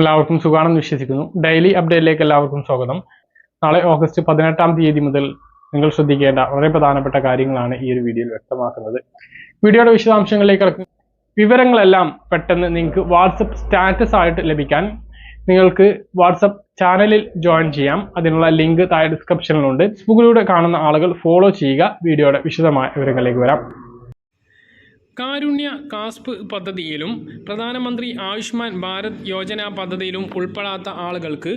എല്ലാവർക്കും സുഖാണെന്ന് വിശ്വസിക്കുന്നു. ഡെയിലി അപ്ഡേറ്റിലേക്ക് എല്ലാവർക്കും സ്വാഗതം. നാളെ ഓഗസ്റ്റ് പതിനെട്ടാം തീയതി മുതൽ നിങ്ങൾ ശ്രദ്ധിക്കേണ്ട വളരെ പ്രധാനപ്പെട്ട കാര്യങ്ങളാണ് ഈ ഒരു വീഡിയോയിൽ വ്യക്തമാക്കുന്നത്. വീഡിയോയുടെ വിശദാംശങ്ങളിലേക്ക് കിടക്കും. വിവരങ്ങളെല്ലാം പെട്ടെന്ന് നിങ്ങൾക്ക് വാട്സപ്പ് സ്റ്റാറ്റസ് ആയിട്ട് ലഭിക്കാൻ നിങ്ങൾക്ക് വാട്സപ്പ് ചാനലിൽ ജോയിൻ ചെയ്യാം. അതിനുള്ള ലിങ്ക് താഴെ ഡിസ്ക്രിപ്ഷനിലുണ്ട്. ഫേസ്ബുക്കിലൂടെ കാണുന്ന ആളുകൾ ഫോളോ ചെയ്യുക. വീഡിയോയുടെ വിശദമായ വിവരങ്ങളിലേക്ക് വരാം. കാരുണ്യ കാസ്പ് പദ്ധതിയിലും പ്രധാനമന്ത്രി ആയുഷ്മാൻ ഭാരത് യോജന പദ്ധതിയിലും ഉൾപ്പെടാത്ത ആളുകൾക്ക്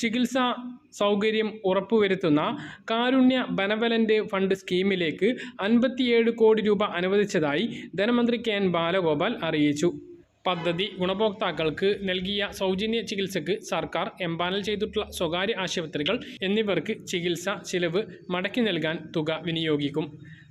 ചികിത്സാ സൗകര്യം ഉറപ്പുവരുത്തുന്ന കാരുണ്യ ബനവലന്റ് ഫണ്ട് സ്കീമിലേക്ക് അൻപത്തിയേഴ് കോടി രൂപ അനുവദിച്ചതായി ധനമന്ത്രി കെ എൻ ബാലഗോപാൽ അറിയിച്ചു. പദ്ധതി ഗുണഭോക്താക്കൾക്ക് നൽകിയ സൗജന്യ ചികിത്സയ്ക്ക് സർക്കാർ എംപാനൽ ചെയ്തിട്ടുള്ള സ്വകാര്യ ആശുപത്രികൾ എന്നിവർക്ക് ചികിത്സ ചിലവ് മടക്കി നൽകാൻ തുക വിനിയോഗിക്കും.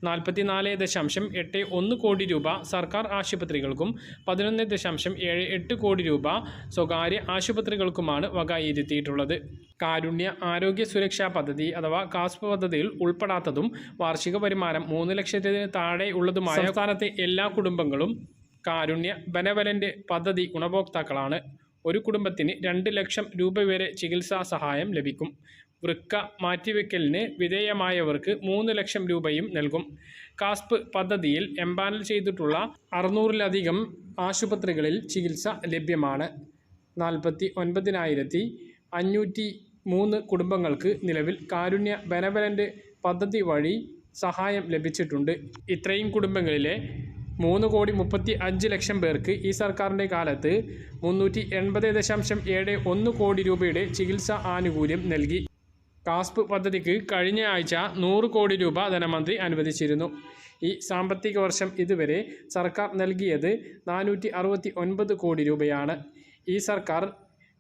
നാൽപ്പത്തിനാല് ദശാംശം എട്ട് ഒന്ന് കോടി രൂപ സർക്കാർ ആശുപത്രികൾക്കും പതിനൊന്ന് ദശാംശം ഏഴ് എട്ട് കോടി രൂപ സ്വകാര്യ ആശുപത്രികൾക്കുമാണ് വകയിരുത്തിയിട്ടുള്ളത്. കാരുണ്യ ആരോഗ്യ സുരക്ഷാ പദ്ധതി അഥവാ കാസ്പ് പദ്ധതിയിൽ ഉൾപ്പെടാത്തതും വാർഷിക വരുമാനം മൂന്ന് ലക്ഷത്തിന് താഴെ ഉള്ളതുമായ സംസ്ഥാനത്തെ എല്ലാ കുടുംബങ്ങളും കാരുണ്യ ബനവലന്റ് പദ്ധതി ഗുണഭോക്താക്കളാണ്. ഒരു കുടുംബത്തിന് രണ്ട് ലക്ഷം രൂപ വരെ ചികിത്സാ സഹായം ലഭിക്കും. വൃക്ക മാറ്റിവെക്കലിന് വിധേയമായവർക്ക് മൂന്ന് ലക്ഷം രൂപയും നൽകും. കാസ്പ് പദ്ധതിയിൽ എംപാനൽ ചെയ്തിട്ടുള്ള അറുന്നൂറിലധികം ആശുപത്രികളിൽ ചികിത്സ ലഭ്യമാണ്. നാൽപ്പത്തി ഒൻപതിനായിരത്തി അഞ്ഞൂറ്റി മൂന്ന് കുടുംബങ്ങൾക്ക് നിലവിൽ കാരുണ്യ ബെനവലന്റ് പദ്ധതി വഴി സഹായം ലഭിച്ചിട്ടുണ്ട്. ഇത്രയും കുടുംബങ്ങളിലെ മൂന്ന് കോടി മുപ്പത്തി അഞ്ച് ലക്ഷം പേർക്ക് ഈ സർക്കാരിന്റെ കാലത്ത് മുന്നൂറ്റി എൺപത് ദശാംശം ഏഴ് ഒന്ന് കോടി രൂപയുടെ ചികിത്സാ ആനുകൂല്യം നൽകി. കാസ്പ് പദ്ധതിക്ക് കഴിഞ്ഞ ആഴ്ച നൂറ് കോടി രൂപ ധനമന്ത്രി അനുവദിച്ചിരുന്നു. ഈ സാമ്പത്തിക വർഷം ഇതുവരെ സർക്കാർ നൽകിയത് നാനൂറ്റി കോടി രൂപയാണ്. ഈ സർക്കാർ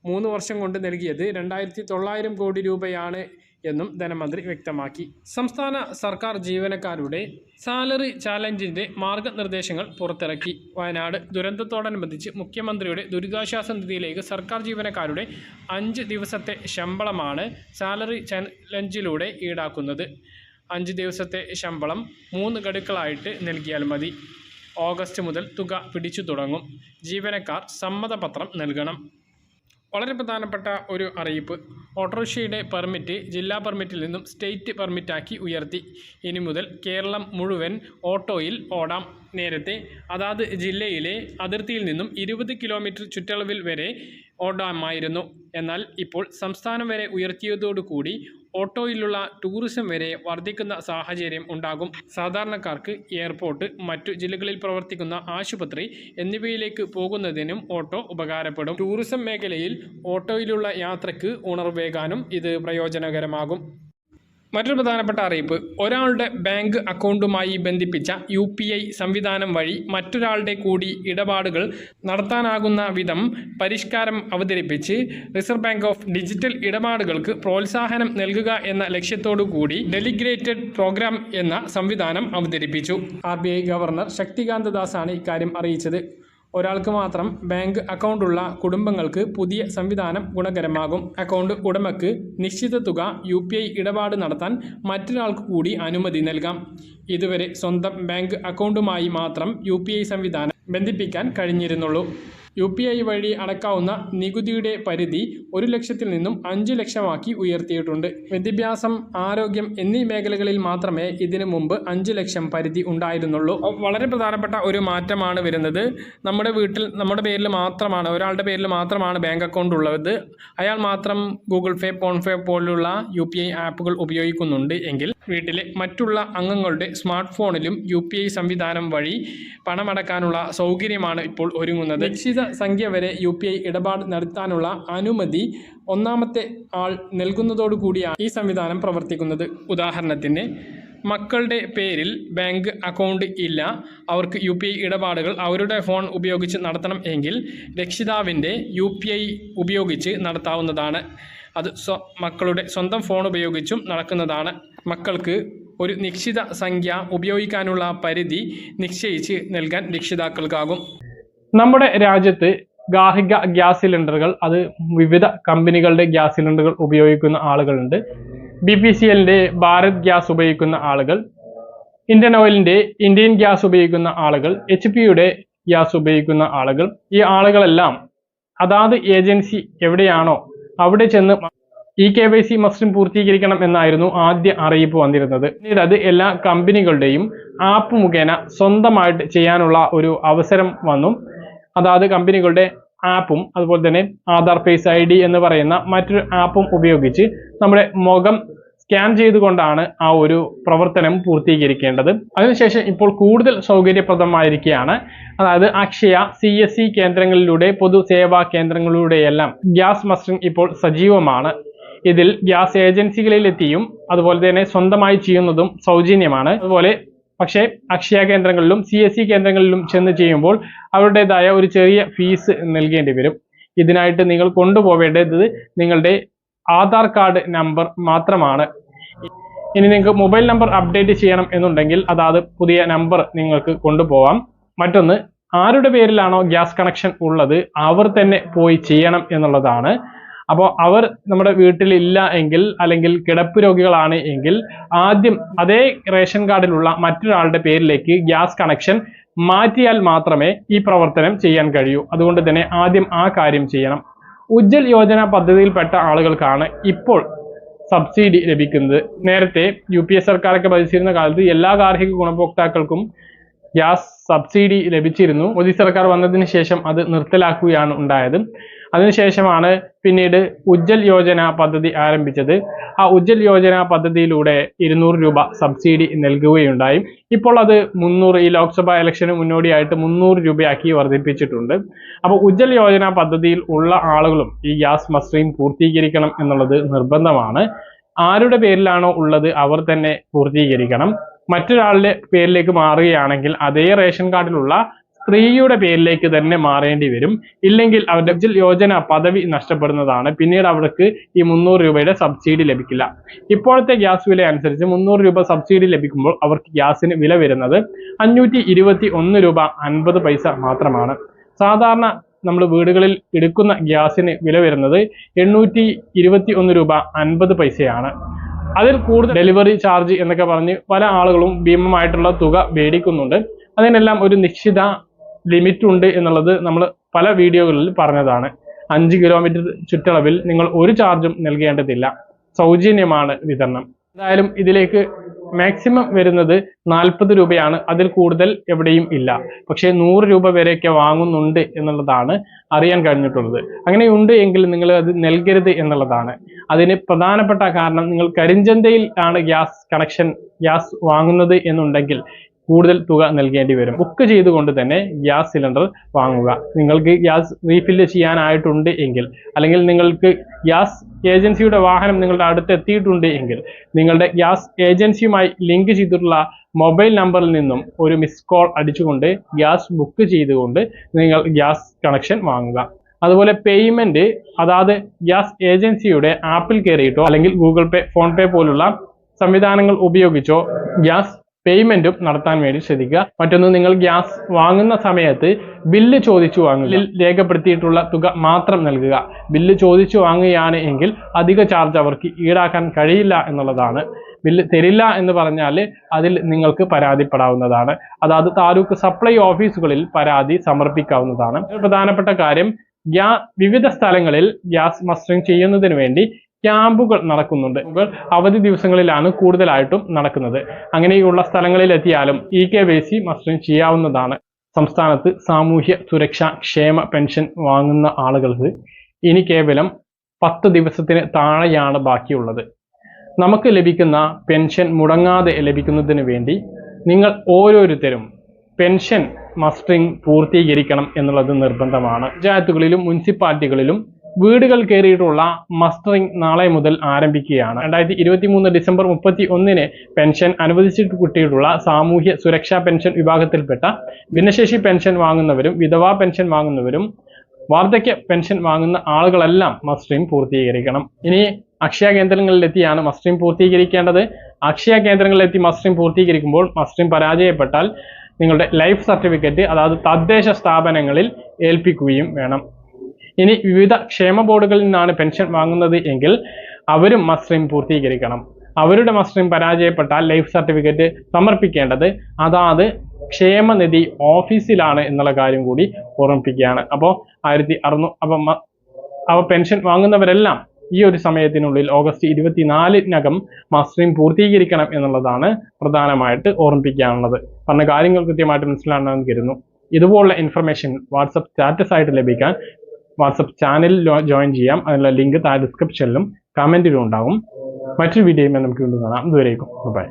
മൂന്ന് വർഷം കൊണ്ട് നൽകിയത് രണ്ടായിരത്തി തൊള്ളായിരം കോടി രൂപയാണ് എന്നും ധനമന്ത്രി വ്യക്തമാക്കി. സംസ്ഥാന സർക്കാർ ജീവനക്കാരുടെ സാലറി ചാലഞ്ചിന്റെ മാർഗനിർദ്ദേശങ്ങൾ പുറത്തിറക്കി. വയനാട് ദുരന്തത്തോടനുബന്ധിച്ച് മുഖ്യമന്ത്രിയുടെ ദുരിതാശ്വാസ നിധിയിലേക്ക് സർക്കാർ ജീവനക്കാരുടെ അഞ്ച് ദിവസത്തെ ശമ്പളമാണ് സാലറി ചാലഞ്ചിലൂടെ ഈടാക്കുന്നത്. അഞ്ച് ദിവസത്തെ ശമ്പളം മൂന്ന് ഗഡുക്കളായിട്ട് നൽകിയാൽ മതി. ഓഗസ്റ്റ് മുതൽ തുക പിടിച്ചു തുടങ്ങും. ജീവനക്കാർ സമ്മതപത്രം നൽകണം. വളരെ പ്രധാനപ്പെട്ട ഒരു അറിയിപ്പ്. ഓട്ടോറിക്ഷയുടെ പെർമിറ്റ് ജില്ലാ പെർമിറ്റിൽ നിന്നും സ്റ്റേറ്റ് പെർമിറ്റാക്കി ഉയർത്തി. ഇനി മുതൽ കേരളം മുഴുവൻ ഓട്ടോയിൽ ഓടാം. നേരത്തെ അതാത് ജില്ലയിലെ അതിർത്തിയിൽ നിന്നും ഇരുപത് കിലോമീറ്റർ ചുറ്റളവിൽ വരെ ഓടാമായിരുന്നു. എന്നാൽ ഇപ്പോൾ സംസ്ഥാനം വരെ ഉയർത്തിയതോടുകൂടി ഓട്ടോയിലുള്ള ടൂറിസം വരെ വർദ്ധിക്കുന്ന സാഹചര്യം ഉണ്ടാകും. സാധാരണക്കാർക്ക് എയർപോർട്ട് മറ്റു ജില്ലകളിൽ പ്രവർത്തിക്കുന്ന ആശുപത്രി എന്നിവയിലേക്ക് പോകുന്നതിനും ഓട്ടോ ഉപകാരപ്പെടും. ടൂറിസം മേഖലയിൽ ഓട്ടോയിലുള്ള യാത്രയ്ക്ക് ഉണർവേകാനും ഇത് പ്രയോജനകരമാകും. മറ്റൊരു പ്രധാനപ്പെട്ട അറിയിപ്പ്. ഒരാളുടെ ബാങ്ക് അക്കൗണ്ടുമായി ബന്ധിപ്പിച്ച യു പി ഐ സംവിധാനം വഴി മറ്റൊരാളുടെ കൂടി ഇടപാടുകൾ നടത്താനാകുന്ന വിധം പരിഷ്കാരം അവതരിപ്പിച്ച് റിസർവ് ബാങ്ക് ഓഫ് ഡിജിറ്റൽ ഇടപാടുകൾക്ക് പ്രോത്സാഹനം നൽകുക എന്ന ലക്ഷ്യത്തോടു കൂടി ഡെലിഗ്രേറ്റഡ് പ്രോഗ്രാം എന്ന സംവിധാനം അവതരിപ്പിച്ചു. ആർ ഗവർണർ ശക്തികാന്ത ദാസാണ് ഇക്കാര്യം അറിയിച്ചത്. ഒരാൾക്ക് മാത്രം ബാങ്ക് അക്കൗണ്ട് ഉള്ള കുടുംബങ്ങൾക്ക് പുതിയ സംവിധാനം ഗുണകരമാകും. അക്കൗണ്ട് ഉടമയ്ക്ക് നിശ്ചിത തുക യു ഇടപാട് നടത്താൻ മറ്റൊരാൾക്ക് കൂടി അനുമതി നൽകാം. ഇതുവരെ സ്വന്തം ബാങ്ക് അക്കൗണ്ടുമായി മാത്രം യു സംവിധാനം ബന്ധിപ്പിക്കാൻ കഴിഞ്ഞിരുന്നുള്ളൂ. യു പി ഐ വഴി അടക്കാവുന്ന നികുതിയുടെ പരിധി ഒരു ലക്ഷത്തിൽ നിന്നും അഞ്ച് ലക്ഷമാക്കി ഉയർത്തിയിട്ടുണ്ട്. വിദ്യാഭ്യാസം ആരോഗ്യം എന്നീ മേഖലകളിൽ മാത്രമേ ഇതിനു മുമ്പ് അഞ്ച് ലക്ഷം പരിധി ഉണ്ടായിരുന്നുള്ളൂ. വളരെ പ്രധാനപ്പെട്ട ഒരു മാറ്റമാണ് വരുന്നത്. നമ്മുടെ വീട്ടിൽ നമ്മുടെ പേരിൽ മാത്രമാണ് ഒരാളുടെ പേരിൽ മാത്രമാണ് ബാങ്ക് അക്കൗണ്ട് ഉള്ളത്. അയാൾ മാത്രം ഗൂഗിൾ പേ ഫോൺ പേ പോലുള്ള യു പി ഐ ആപ്പുകൾ ഉപയോഗിക്കുന്നുണ്ട് എങ്കിൽ വീട്ടിലെ മറ്റുള്ള അംഗങ്ങളുടെ സ്മാർട്ട് ഫോണിലും യു പി ഐ സംവിധാനം വഴി പണമടക്കാനുള്ള സൗകര്യമാണ് ഇപ്പോൾ ഒരുങ്ങുന്നത്. നിശ്ചിത സംഖ്യ വരെ യു പി ഐ ഇടപാട് നടത്താനുള്ള അനുമതി ഒന്നാമത്തെ ആൾ നൽകുന്നതോടുകൂടിയാണ് ഈ സംവിധാനം പ്രവർത്തിക്കുന്നത്. ഉദാഹരണത്തിന് മക്കളുടെ പേരിൽ ബാങ്ക് അക്കൗണ്ട് ഇല്ല. അവർക്ക് യു പി ഐ ഇടപാടുകൾ അവരുടെ ഫോൺ ഉപയോഗിച്ച് നടത്തണം എങ്കിൽ രക്ഷിതാവിന്റെ യു പി ഐ ഉപയോഗിച്ച് നടത്താവുന്നതാണ്. അത് സ്വ മക്കളുടെ സ്വന്തം ഫോൺ ഉപയോഗിച്ചും നടക്കുന്നതാണ്. മക്കൾക്ക് ഒരു നിശ്ചിത സംഖ്യ ഉപയോഗിക്കാനുള്ള പരിധി നിശ്ചയിച്ച് നൽകാൻ രക്ഷിതാക്കൾക്കാകും. നമ്മുടെ രാജ്യത്ത് ഗാർഹിക ഗ്യാസ് സിലിണ്ടറുകൾ അത് വിവിധ കമ്പനികളുടെ ഗ്യാസ് സിലിണ്ടറുകൾ ഉപയോഗിക്കുന്ന ആളുകളുണ്ട്. ബി പി സി എല്ലിന്റെ ഭാരത് ഗ്യാസ് ഉപയോഗിക്കുന്ന ആളുകൾ ഇന്ത്യൻ ഓയിലിന്റെ ഇന്ത്യൻ ഗ്യാസ് ഉപയോഗിക്കുന്ന ആളുകൾ എച്ച് പിയുടെ ഗ്യാസ് ഉപയോഗിക്കുന്ന ആളുകൾ. ഈ ആളുകളെല്ലാം അതാത് ഏജൻസി എവിടെയാണോ അവിടെ ചെന്ന് ഇ കെ വൈ സി മസ്റ്റും പൂർത്തീകരിക്കണം എന്നായിരുന്നു ആദ്യ അറിയിപ്പ് വന്നിരുന്നത്. പിന്നീട് അത് എല്ലാ കമ്പനികളുടെയും ആപ്പ് മുഖേന സ്വന്തമായിട്ട് ചെയ്യാനുള്ള ഒരു അവസരം വന്നു. അതാത് കമ്പനികളുടെ ആപ്പും അതുപോലെ തന്നെ ആധാർ ഫേസ് ഐ ഡി എന്ന് പറയുന്ന മറ്റൊരു ആപ്പും ഉപയോഗിച്ച് നമ്മുടെ മുഖം സ്കാൻ ചെയ്തുകൊണ്ടാണ് ആ ഒരു പ്രവർത്തനം പൂർത്തീകരിക്കേണ്ടത്. അതിനുശേഷം ഇപ്പോൾ കൂടുതൽ സൗകര്യപ്രദമായിരിക്കുകയാണ്. അതായത് അക്ഷയ സി എസ് സി കേന്ദ്രങ്ങളിലൂടെ പൊതുസേവാ കേന്ദ്രങ്ങളിലൂടെയെല്ലാം ഗ്യാസ് മസ്റ്ററിംഗ് ഇപ്പോൾ സജീവമാണ്. ഇതിൽ ഗ്യാസ് ഏജൻസികളിലെത്തിയും അതുപോലെ തന്നെ സ്വന്തമായി ചെയ്യുന്നതും സൗജന്യമാണ്. അതുപോലെ പക്ഷേ അക്ഷയ കേന്ദ്രങ്ങളിലും സി എസ് സി കേന്ദ്രങ്ങളിലും ചെന്ന് ചെയ്യുമ്പോൾ അവരുടേതായ ഒരു ചെറിയ ഫീസ് നൽകേണ്ടി വരും. ഇതിനായിട്ട് നിങ്ങൾ കൊണ്ടുപോവേണ്ടത് നിങ്ങളുടെ ആധാർ കാർഡ് നമ്പർ മാത്രമാണ്. ഇനി നിങ്ങൾക്ക് മൊബൈൽ നമ്പർ അപ്ഡേറ്റ് ചെയ്യണം എന്നുണ്ടെങ്കിൽ അതാത് പുതിയ നമ്പർ നിങ്ങൾക്ക് കൊണ്ടുപോവാം. മറ്റൊന്ന് ആരുടെ പേരിലാണോ ഗ്യാസ് കണക്ഷൻ ഉള്ളത് അവർ തന്നെ പോയി ചെയ്യണം എന്നുള്ളതാണ്. അപ്പോൾ അവർ നമ്മുടെ വീട്ടിൽ ഇല്ല എങ്കിൽ അല്ലെങ്കിൽ കിടപ്പ് രോഗികളാണ് എങ്കിൽ ആദ്യം അതേ റേഷൻ കാർഡിലുള്ള മറ്റൊരാളുടെ പേരിലേക്ക് ഗ്യാസ് കണക്ഷൻ മാറ്റിയാൽ മാത്രമേ ഈ പ്രവർത്തനം ചെയ്യാൻ കഴിയൂ. അതുകൊണ്ട് തന്നെ ആദ്യം ആ കാര്യം ചെയ്യണം. ഉജ്ജൽ യോജന പദ്ധതിയിൽപ്പെട്ട ആളുകൾക്കാണ് ഇപ്പോൾ സബ്സിഡി ലഭിക്കുന്നത്. നേരത്തെ യു പി എസ് സർക്കാരൊക്കെ ഭരിച്ചിരുന്ന കാലത്ത് എല്ലാ ഗാർഹിക ഗുണഭോക്താക്കൾക്കും ഗ്യാസ് സബ്സിഡി ലഭിച്ചിരുന്നു. മോദി സർക്കാർ വന്നതിന് ശേഷം അത് നിർത്തലാക്കുകയാണ് ഉണ്ടായത്. അതിനുശേഷമാണ് പിന്നീട് ഉജ്ജൽ യോജന പദ്ധതി ആരംഭിച്ചത്. ആ ഉജ്ജൽ യോജന പദ്ധതിയിലൂടെ ഇരുന്നൂറ് രൂപ സബ്സിഡി നൽകുകയുണ്ടായി. ഇപ്പോൾ അത് മുന്നൂറ് ഈ ലോക്സഭാ ഇലക്ഷന് മുന്നോടിയായിട്ട് മുന്നൂറ് രൂപയാക്കി വർദ്ധിപ്പിച്ചിട്ടുണ്ട്. അപ്പോൾ ഉജ്ജൽ യോജന പദ്ധതിയിൽ ഉള്ള ആളുകളും ഈ ഗ്യാസ് മസ്റ്ററിംഗ് പൂർത്തീകരിക്കണം എന്നുള്ളത് നിർബന്ധമാണ്. ആരുടെ പേരിലാണോ ഉള്ളത് അവർ തന്നെ പൂർത്തീകരിക്കണം. മറ്റൊരാളുടെ പേരിലേക്ക് മാറുകയാണെങ്കിൽ അതേ റേഷൻ കാർഡിലുള്ള സ്ത്രീയുടെ പേരിലേക്ക് തന്നെ മാറേണ്ടി വരും. ഇല്ലെങ്കിൽ അവരുടെ യോജന പദവി നഷ്ടപ്പെടുന്നതാണ്. പിന്നീട് അവർക്ക് ഈ മുന്നൂറ് രൂപയുടെ സബ്സിഡി ലഭിക്കില്ല. ഇപ്പോഴത്തെ ഗ്യാസ് വില അനുസരിച്ച് മുന്നൂറ് രൂപ സബ്സിഡി ലഭിക്കുമ്പോൾ അവർക്ക് ഗ്യാസിന് വില വരുന്നത് അഞ്ഞൂറ്റി ഇരുപത്തി ഒന്ന് രൂപ അൻപത് പൈസ മാത്രമാണ്. സാധാരണ നമ്മൾ വീടുകളിൽ എടുക്കുന്ന ഗ്യാസിന് വില വരുന്നത് എണ്ണൂറ്റി ഇരുപത്തി ഒന്ന് രൂപ അൻപത് പൈസയാണ്. അതിൽ കൂടുതൽ ഡെലിവറി ചാർജ് എന്നൊക്കെ പറഞ്ഞ് പല ആളുകളും ഭീമമായിട്ടുള്ള തുക മേടിക്കുന്നുണ്ട്. അതിനെല്ലാം ഒരു നിശ്ചിത ലിമിറ്റ് ഉണ്ട് എന്നുള്ളത് നമ്മൾ പല വീഡിയോകളിൽ പറഞ്ഞതാണ്. അഞ്ച് കിലോമീറ്റർ ചുറ്റളവിൽ നിങ്ങൾ ഒരു ചാർജും നൽകേണ്ടതില്ല. സൗജന്യമാണ് വിതരണം. എന്തായാലും ഇതിലേക്ക് മാക്സിമം വരുന്നത് നാൽപ്പത് രൂപയാണ്. അതിൽ കൂടുതൽ എവിടെയും ഇല്ല. പക്ഷേ നൂറ് രൂപ വരെയൊക്കെ വാങ്ങുന്നുണ്ട് എന്നുള്ളതാണ് അറിയാൻ കഴിഞ്ഞിട്ടുള്ളത്. അങ്ങനെയുണ്ട് എങ്കിൽ നിങ്ങൾ അത് നൽകരുത് എന്നുള്ളതാണ്. അതിന് പ്രധാനപ്പെട്ട കാരണം നിങ്ങൾ കരിഞ്ചന്തയിൽ ആണ് ഗ്യാസ് കണക്ഷൻ ഗ്യാസ് വാങ്ങുന്നത് എന്നുണ്ടെങ്കിൽ കൂടുതൽ തുക നൽകേണ്ടി വരും. ബുക്ക് ചെയ്തുകൊണ്ട് തന്നെ ഗ്യാസ് സിലിണ്ടർ വാങ്ങുക. നിങ്ങൾക്ക് ഗ്യാസ് റീഫില്ല് ചെയ്യാനായിട്ടുണ്ട് എങ്കിൽ അല്ലെങ്കിൽ നിങ്ങൾക്ക് ഗ്യാസ് ഏജൻസിയുടെ വാഹനം നിങ്ങളുടെ അടുത്ത് എത്തിയിട്ടുണ്ട് എങ്കിൽ നിങ്ങളുടെ ഗ്യാസ് ഏജൻസിയുമായി ലിങ്ക് ചെയ്തിട്ടുള്ള മൊബൈൽ നമ്പറിൽ നിന്നും ഒരു മിസ് കോൾ അടിച്ചുകൊണ്ട് ഗ്യാസ് ബുക്ക് ചെയ്തുകൊണ്ട് നിങ്ങൾ ഗ്യാസ് കണക്ഷൻ വാങ്ങുക. അതുപോലെ പേയ്മെന്റ് അതാത് ഗ്യാസ് ഏജൻസിയുടെ ആപ്പിൽ കയറിയിട്ടോ അല്ലെങ്കിൽ ഗൂഗിൾ പേ ഫോൺ പേ പോലുള്ള സംവിധാനങ്ങൾ ഉപയോഗിച്ചോ ഗ്യാസ് പേയ്മെന്റും നടത്താൻ വേണ്ടി ശ്രദ്ധിക്കുക. മറ്റൊന്ന് നിങ്ങൾ ഗ്യാസ് വാങ്ങുന്ന സമയത്ത് ബില്ല് ചോദിച്ചു വാങ്ങുക. രേഖപ്പെടുത്തിയിട്ടുള്ള തുക മാത്രം നൽകുക. ബില്ല് ചോദിച്ചു വാങ്ങുകയാണ് എങ്കിൽ അധിക ചാർജ് അവർക്ക് ഈടാക്കാൻ കഴിയില്ല എന്നുള്ളതാണ്. ബില്ല് തരില്ല എന്ന് പറഞ്ഞാൽ അതിൽ നിങ്ങൾക്ക് പരാതിപ്പെടാവുന്നതാണ്. അതായത് താലൂക്ക് സപ്ലൈ ഓഫീസുകളിൽ പരാതി സമർപ്പിക്കാവുന്നതാണ്. പ്രധാനപ്പെട്ട കാര്യം ഗ്യാ വിവിധ സ്ഥലങ്ങളിൽ ഗ്യാസ് മസ്റ്ററിംഗ് ചെയ്യുന്നതിന് വേണ്ടി ക്യാമ്പുകൾ നടക്കുന്നുണ്ട്. അവധി ദിവസങ്ങളിലാണ് കൂടുതലായിട്ടും നടക്കുന്നത്. അങ്ങനെയുള്ള സ്ഥലങ്ങളിലെത്തിയാലും E K Y C mustering ചെയ്യാവുന്നതാണ്. സംസ്ഥാനത്ത് സാമൂഹ്യ സുരക്ഷാ ക്ഷേമ പെൻഷൻ വാങ്ങുന്ന ആളുകൾക്ക് ഇനി കേവലം പത്ത് ദിവസത്തിന് താഴെയാണ് ബാക്കിയുള്ളത്. നമുക്ക് ലഭിക്കുന്ന പെൻഷൻ മുടങ്ങാതെ ലഭിക്കുന്നതിന് വേണ്ടി നിങ്ങൾ ഓരോരുത്തരും പെൻഷൻ മസ്റ്ററിംഗ് പൂർത്തീകരിക്കണം എന്നുള്ളത് നിർബന്ധമാണ്. പഞ്ചായത്തുകളിലും മുനിസിപ്പാലിറ്റികളിലും വീടുകൾ കയറിയിട്ടുള്ള മസ്റ്ററിംഗ് നാളെ മുതൽ ആരംഭിക്കുകയാണ്. രണ്ടായിരത്തി ഇരുപത്തി മൂന്ന് ഡിസംബർ മുപ്പത്തി ഒന്നിന് പെൻഷൻ അനുവദിച്ചിട്ട് കിട്ടിയിട്ടുള്ള സാമൂഹ്യ സുരക്ഷാ പെൻഷൻ വിഭാഗത്തിൽപ്പെട്ട ഭിന്നശേഷി പെൻഷൻ വാങ്ങുന്നവരും വിധവാ പെൻഷൻ വാങ്ങുന്നവരും വാർദ്ധക്യ പെൻഷൻ വാങ്ങുന്ന ആളുകളെല്ലാം മസ്റ്ററിംഗ് പൂർത്തീകരിക്കണം. ഇനി അക്ഷയ കേന്ദ്രങ്ങളിലെത്തിയാണ് മസ്റ്ററിംഗ് പൂർത്തീകരിക്കേണ്ടത്. അക്ഷയ കേന്ദ്രങ്ങളിലെത്തി മസ്റ്ററിംഗ് പൂർത്തീകരിക്കുമ്പോൾ മസ്റ്ററിംഗ് പരാജയപ്പെട്ടാൽ നിങ്ങളുടെ ലൈഫ് സർട്ടിഫിക്കറ്റ് അതായത് തദ്ദേശ സ്ഥാപനങ്ങളിൽ ഏൽപ്പിക്കുകയും വേണം. ഇനി വിവിധ ക്ഷേമ ബോർഡുകളിൽ നിന്നാണ് പെൻഷൻ വാങ്ങുന്നത് എങ്കിൽ അവരും മസ്റ്ററിംഗ് പൂർത്തീകരിക്കണം. അവരുടെ മസ്റ്ററിംഗ് പരാജയപ്പെട്ടാൽ ലൈഫ് സർട്ടിഫിക്കറ്റ് സമർപ്പിക്കേണ്ടത് അതാത് ക്ഷേമനിധി ഓഫീസിലാണ് എന്നുള്ള കാര്യം കൂടി ഓർമ്മിപ്പിക്കുകയാണ്. അപ്പോൾ ആയിരത്തി അറുന്നൂ അപ്പം പെൻഷൻ വാങ്ങുന്നവരെല്ലാം ഈ ഒരു സമയത്തിനുള്ളിൽ ഓഗസ്റ്റ് ഇരുപത്തിനാലിനകം മസ്റ്ററിംഗ് പൂർത്തീകരിക്കണം എന്നുള്ളതാണ് പ്രധാനമായിട്ട് ഓർമ്മിപ്പിക്കാനുള്ളത്. പറഞ്ഞ കാര്യങ്ങൾ കൃത്യമായിട്ട് മനസ്സിലാണെന്ന് കരുതുന്നു. ഇതുപോലുള്ള ഇൻഫർമേഷൻ വാട്സപ്പ് സ്റ്റാറ്റസ് ആയിട്ട് ലഭിക്കാൻ വാട്സപ്പ് ചാനലിൽ ജോയിൻ ചെയ്യാം. അതിനുള്ള ലിങ്ക് താഴെ ഡിസ്ക്രിപ്ഷനിലും കമന്റിലും ഉണ്ടാവും. മറ്റൊരു വീഡിയോയുമായി നമുക്ക് വീണ്ടും കാണാം. ഇതുവരേക്കും ബൈ